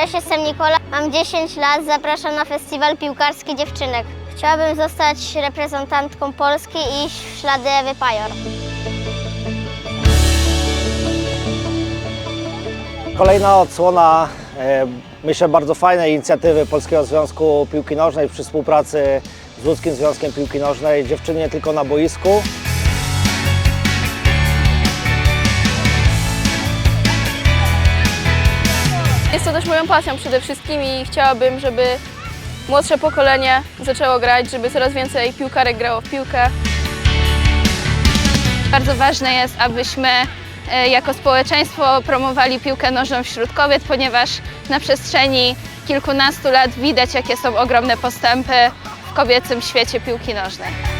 Cześć, jestem Nikola, mam 10 lat, zapraszam na festiwal piłkarski dziewczynek. Chciałabym zostać reprezentantką Polski i iść w ślady Ewy Pajor. Kolejna odsłona, e, myślę, bardzo fajnej inicjatywy Polskiego Związku Piłki Nożnej przy współpracy z Łódzkim Związkiem Piłki Nożnej. Dziewczyny nie tylko na boisku. Też moją pasją przede wszystkim i chciałabym, żeby młodsze pokolenie zaczęło grać, żeby coraz więcej piłkarek grało w piłkę. Bardzo ważne jest, abyśmy e, jako społeczeństwo promowali piłkę nożną wśród kobiet, ponieważ na przestrzeni kilkunastu lat widać, jakie są ogromne postępy w kobiecym świecie piłki nożnej.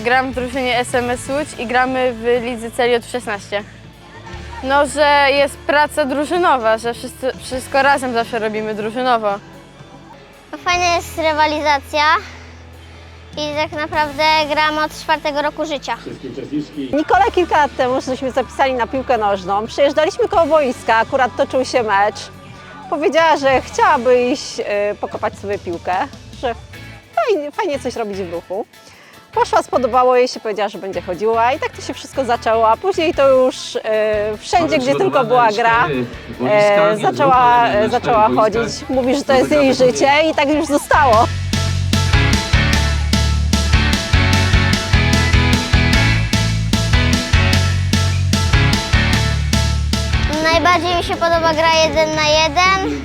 Gram w drużynie SMS Łódź i gramy w lidze Celiot 16. No, że jest praca drużynowa, że wszyscy, wszystko razem zawsze robimy drużynowo. No, Fajna jest rywalizacja i tak naprawdę gram od czwartego roku życia. Nikola kilka lat temu żeśmy zapisali na piłkę nożną. Przyjeżdżaliśmy koło boiska, akurat toczył się mecz. Powiedziała, że chciałaby iść y, pokopać sobie piłkę, że fajnie, fajnie coś robić w ruchu. Poszła, spodobało jej się, powiedziała, że będzie chodziła i tak to się wszystko zaczęło, a później to już y, wszędzie, gdzie tylko była gra, e, zaczęła, e, zaczęła chodzić. Mówi, że to jest jej życie i tak już zostało. Najbardziej mi się podoba gra jeden na jeden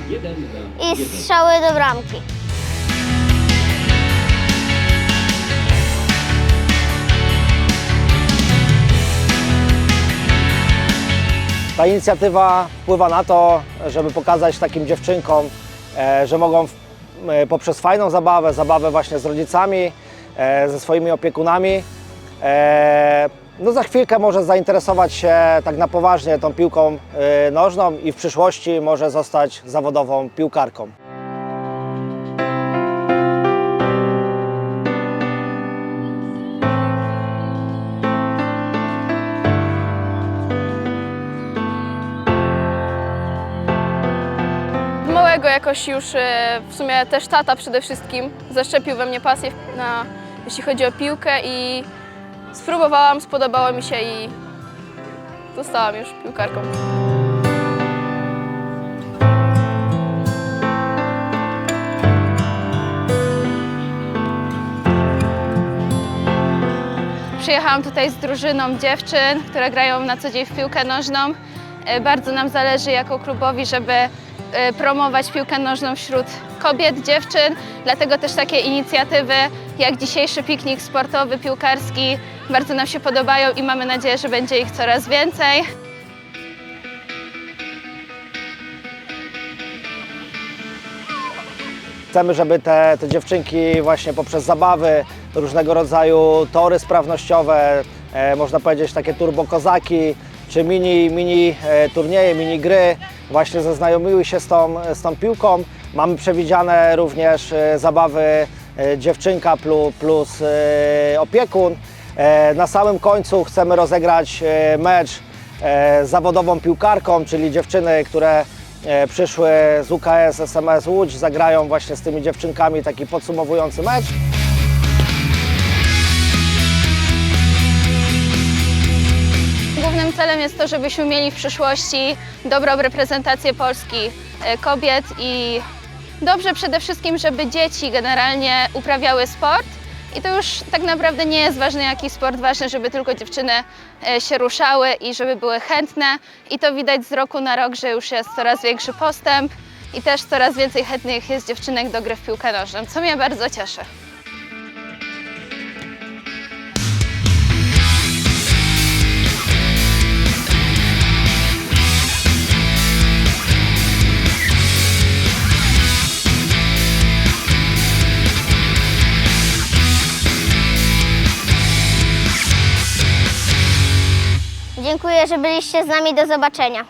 i strzały do bramki. Ta inicjatywa wpływa na to, żeby pokazać takim dziewczynkom, e, że mogą e, poprzez fajną zabawę, zabawę właśnie z rodzicami, e, ze swoimi opiekunami, no za chwilkę może zainteresować się tak na poważnie tą piłką nożną i w przyszłości może zostać zawodową piłkarką. Małego jakoś już e, w sumie też tata przede wszystkim zaszczepił we mnie pasję na, jeśli chodzi o piłkę i spróbowałam, spodobało mi się i zostałam już piłkarką. Przyjechałam tutaj z drużyną dziewczyn, które grają na co dzień w piłkę nożną. E, Bardzo nam zależy jako klubowi, żeby promować piłkę nożną wśród kobiet, dziewczyn. Dlatego też takie inicjatywy jak dzisiejszy piknik sportowy, piłkarski bardzo nam się podobają i mamy nadzieję, że będzie ich coraz więcej. Chcemy, żeby te, te dziewczynki właśnie poprzez zabawy, różnego rodzaju tory sprawnościowe, e, można powiedzieć takie turbokozaki, czy mini, mini e, turnieje, mini gry, właśnie zaznajomiły się z tą, z tą piłką. Mamy przewidziane również e, zabawy e, dziewczynka plus, plus opiekun. Na samym końcu chcemy rozegrać mecz z zawodową piłkarką, czyli dziewczyny, które przyszły z UKS SMS Łódź, zagrają właśnie z tymi dziewczynkami taki podsumowujący mecz. Głównym celem jest to, żebyśmy mieli w przyszłości dobrą reprezentację Polski e, kobiet i dobrze przede wszystkim, żeby dzieci generalnie uprawiały sport. I to już tak naprawdę nie jest ważne jaki sport, ważne, żeby tylko dziewczyny e, się ruszały i żeby były chętne. I to widać z roku na rok, że już jest coraz większy postęp i też coraz więcej chętnych jest dziewczynek do gry w piłkę nożną, co mnie bardzo cieszy. Dziękuję, że byliście z nami. Do zobaczenia.